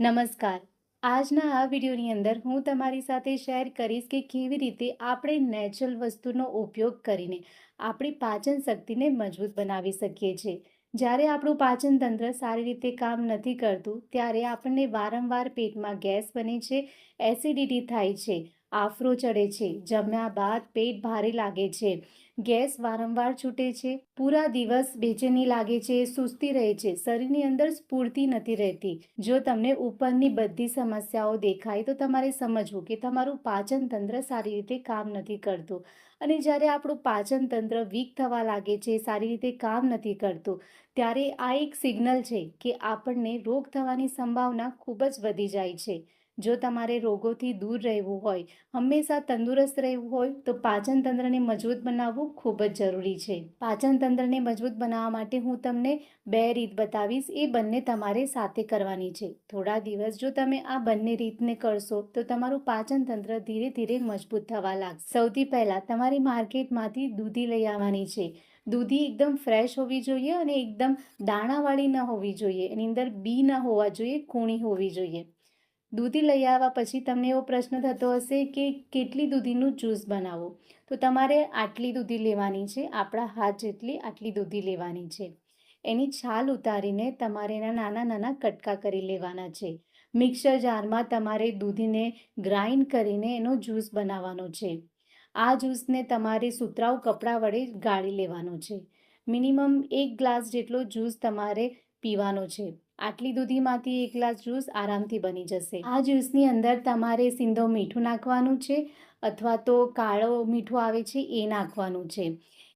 નમસ્કાર. આજના આ વિડીયોની અંદર હું તમારી સાથે શેર કરીશ કે કેવી રીતે આપણે નેચરલ વસ્તુનો ઉપયોગ કરીને આપણી પાચન શક્તિને મજબૂત બનાવી શકીએ છીએ. જ્યારે આપણું પાચન તંત્ર સારી રીતે કામ નથી કરતું, ત્યારે આપણને વારંવાર પેટમાં ગેસ બને છે, એસિડિટી થાય છે આફરો ચડે છે. જમ્યા બાદ પેટ ભારે લાગે છે. ગેસ વારંવાર છૂટે છે. પૂરા દિવસ બેચેની લાગે છે. સુસ્તી રહે છે. શરીરની અંદર સ્ફૂર્તિ નથી રહેતી. જો તમને ઉપરની બધી સમસ્યાઓ દેખાય, તો તમારે સમજવું કે તમારું પાચન તંત્ર સારી રીતે કામ નથી કરતું. અને જ્યારે આપણું પાચન તંત્ર વીક થવા લાગે છે, સારી રીતે કામ નથી કરતું, ત્યારે આ એક સિગ્નલ છે કે આપણને રોગ થવાની સંભાવના ખૂબ જ વધી જાય છે. જો તમારે રોગોથી દૂર રહેવું હોય, હંમેશા તંદુરસ્ત રહેવું હોય, તો પાચન તંત્રને મજબૂત બનાવવું ખૂબ જ જરૂરી છે. પાચન તંત્રને મજબૂત બનાવવા માટે હું તમને બે રીત બતાવીશ. એ બંને તમારે સાથે કરવાની છે. થોડા દિવસ જો તમે આ બંને રીતને કરશો, તો તમારું પાચન તંત્ર ધીરે ધીરે મજબૂત થવા લાગશે. સૌથી પહેલાં તમારી માર્કેટમાંથી દૂધી લઈ આવવાની છે. દૂધી એકદમ ફ્રેશ હોવી જોઈએ અને એકદમ દાણાવાળી ન હોવી જોઈએ. એની અંદર બી ન હોવા જોઈએ કૂણી હોવી જોઈએ. દૂધી લઈ આવ્યા પછી તમને એવો પ્રશ્ન થતો હશે કે કેટલી દૂધીનું જ્યુસ બનાવો? તો તમારે આટલી દૂધી લેવાની છે, આપણા હાથ જેટલી આટલી દૂધી લેવાની છે. એની છાલ ઉતારીને તમારે એના નાના નાના કટકા કરી લેવાના છે. મિક્સર જારમાં તમારે દૂધીને ગ્રાઇન્ડ કરીને એનો જ્યુસ બનાવવાનો છે. આ જ્યુસને તમારે સુતરાઉ કપડાં વડે ગાળી લેવાનો છે. મિનિમમ એક ગ્લાસ જેટલો જ્યુસ તમારે પીવાનો છે. આટલી દૂધીમાંથી એક ગ્લાસ જ્યુસ આરામથી બની જશે. આ જ્યુસની અંદર તમારે સિંધો મીઠું નાખવાનું છે અથવા તો કાળો મીઠું આવે છે એ નાખવાનું છે.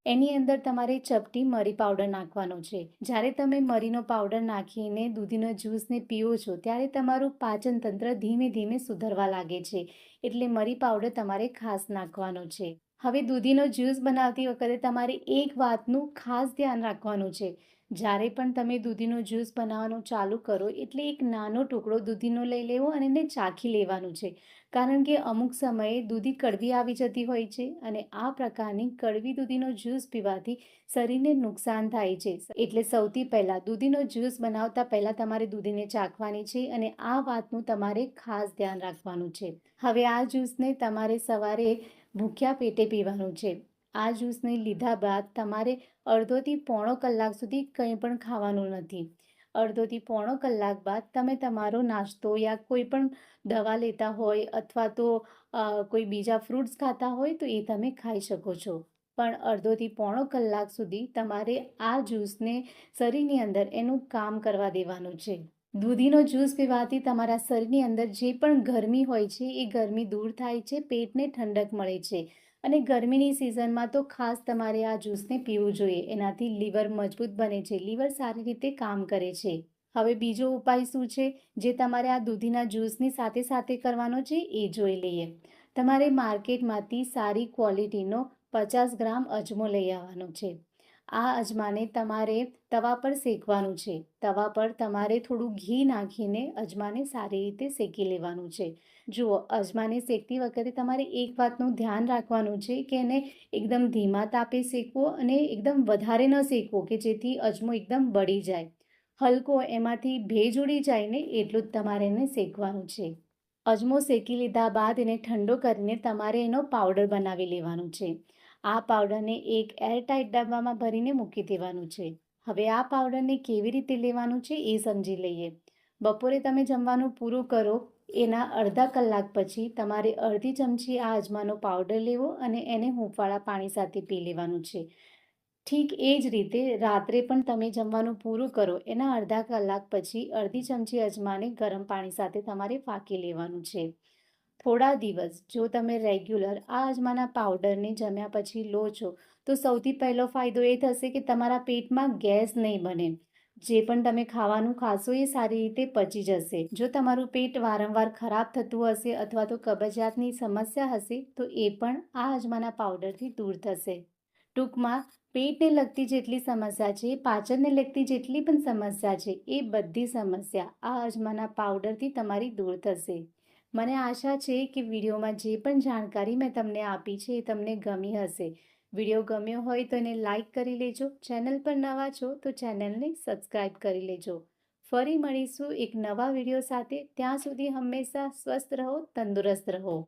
એની અંદર તમારે ચપટી મરી પાવડર નાખવાનો છે. જ્યારે તમે મરીનો પાવડર નાખીને દૂધીનો જ્યુસને પીઓ છો, ત્યારે તમારું પાચન તંત્ર ધીમે ધીમે સુધરવા લાગે છે, એટલે મરી પાવડર તમારે ખાસ નાખવાનો છે. હવે દૂધીનો જ્યુસ બનાવતી વખતે તમારે એક વાતનું ખાસ ધ્યાન રાખવાનું છે. જ્યારે પણ તમે દૂધીનો જ્યુસ બનાવવાનું ચાલુ કરો, એટલે એક નાનો ટુકડો દૂધીનો લઈ લેવો અને એને ચાખી લેવાનું છે. કારણ કે અમુક સમયે દૂધી કડવી આવી જતી હોય છે અને આ પ્રકારની કડવી દૂધીનો જ્યુસ પીવાથી શરીરને નુકસાન થાય છે. એટલે સૌથી પહેલાં દૂધીનો જ્યુસ બનાવતા પહેલાં તમારે દૂધીને ચાખવાની છે અને આ વાતનું તમારે ખાસ ધ્યાન રાખવાનું છે. હવે આ જ્યુસને તમારે સવારે ભૂખ્યા પેટે પીવાનું છે. આ જ્યુસને લીધા બાદ તમારે અડધોથી પોણો કલાક સુધી કંઈ પણ ખાવાનું નથી. અડધોથી પોણો કલાક બાદ તમે તમારો નાસ્તો યા કોઈ પણ દવા લેતા હોય અથવા તો કોઈ બીજા ફ્રૂટ્સ ખાતા હોય તો એ તમે ખાઈ શકો છો. પણ અડધોથી પોણો કલાક સુધી તમારે આ જ્યુસને શરીરની અંદર એનું કામ કરવા દેવાનું છે. દૂધીનો જ્યુસ પીવાથી તમારા શરીરની અંદર જે પણ ગરમી હોય છે એ ગરમી દૂર થાય છે, પેટને ઠંડક મળે છે. અને ગરમીની સિઝનમાં તો ખાસ તમારે આ જ્યુસને પીવું જોઈએ. એનાથી લીવર મજબૂત બને છે. લીવર સારી રીતે કામ કરે છે. હવે બીજો ઉપાય શું છે? જે તમારે આ દૂધીના જ્યુસની સાથે સાથે કરવાનો છે એ જોઈ લઈએ. તમારે માર્કેટમાંથી સારી ક્વોલિટીનો પચાસ ગ્રામ અજમો લઈ આવવાનો છે. આ અજમાને તમારે તવા પર શેકવાનું છે. તવા પર તમારે થોડું ઘી નાખીને અજમાને સારી રીતે શેકી લેવાનું છે. જુઓ, અજમાને શેકતી વખતે તમારે એક વાતનું ધ્યાન રાખવાનું છે કે એને એકદમ ધીમા તાપે શેકવો અને એકદમ વધારે ન શેકવો કે જેથી અજમો એકદમ બળી જાય. હલકો એમાંથી ભેજ ઉડી જાય ને એટલું જ તમારે એને શેકવાનું છે. અજમો શેકી લીધા બાદ એને ઠંડો કરીને તમારે એનો પાવડર બનાવી લેવાનું છે. આ પાવડરને એક એરટાઇટ ડબ્બામાં ભરીને મૂકી દેવાનું છે. હવે આ પાવડરને કેવી રીતે લેવાનું છે એ સમજી લઈએ. બપોરે તમે જમવાનું પૂરું કરો, એના અડધા કલાક પછી તમારે અડધી ચમચી આ અજમાનો પાવડર લેવો અને એને હૂંફાળા પાણી સાથે પી લેવાનું છે. ઠીક એ જ રીતે રાત્રે પણ તમે જમવાનું પૂરું કરો, એના અડધા કલાક પછી અડધી ચમચી અજમાને ગરમ પાણી સાથે તમારે ફાંકી લેવાનું છે. થોડા દિવસ, જો તમે રેગ્યુલર આ અજમાના પાવડરને જમ્યા પછી લો છો, તો સૌથી પહેલો ફાયદો એ થશે કે તમારા પેટમાં ગેસ નહીં બને. જે પણ તમે ખાવાનું ખાશો એ સારી રીતે પચી જશે. જો તમારું પેટ વારંવાર ખરાબ થતું હશે અથવા તો કબજિયાતની સમસ્યા હશે, તો એ પણ આ અજમાના પાવડરથી દૂર થશે. ટૂંકમાં, પેટને લગતી જેટલી સમસ્યા છે, પાચનને લગતી જેટલી પણ સમસ્યા છે, એ બધી સમસ્યા આ અજમાના પાવડરથી તમારી દૂર થશે. મને આશા છે કે વિડીયોમાં જે પણ જાણકારી મેં તમને આપી છે એ તમને ગમી હશે. વીડિયો ગમ્યો હોય તો એને લાઈક કરી લેજો, ચેનલ પર નવા છો તો ચેનલને સબસ્ક્રાઈબ કરી લેજો. ફરી મળીશું એક નવા વીડિયો સાથે. ત્યાં સુધી હંમેશા સ્વસ્થ રહો, તંદુરસ્ત રહો.